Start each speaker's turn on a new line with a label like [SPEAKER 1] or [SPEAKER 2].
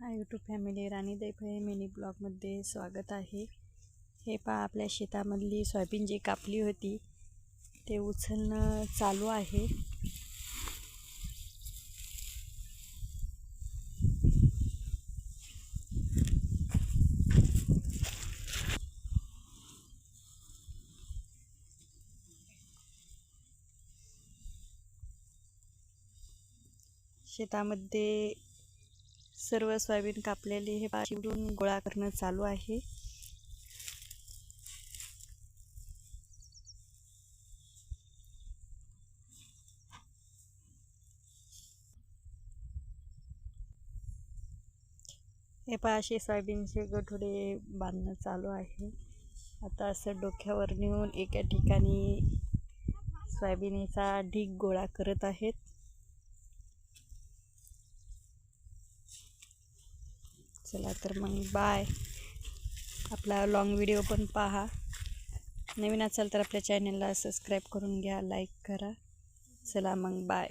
[SPEAKER 1] हा YouTube family Rani Daiphale mini ब्लॉगमध्ये स्वागत आहे. हे पहा आपल्या शेतामधली सोयाबीन जी कापली होती ते उचलणं चालू आहे. शेतामध्ये सर्व सोयाबीन कापलेले हे चिवडून गोळा करणं चालू आहे. हे पहा असे सोयाबीनचे गठोडे बांधणं चालू आहे. आता असं डोक्यावर नेऊन एका ठिकाणी सोयाबीनचा ढीग गोळा करत आहेत. चला तर मग बाय. आपला लॉंग व्हिडिओ पण पहा. नवीन असाल तर आपल्या चॅनलला सबस्क्राईब करून घ्या लाईक करा. चला मग बाय.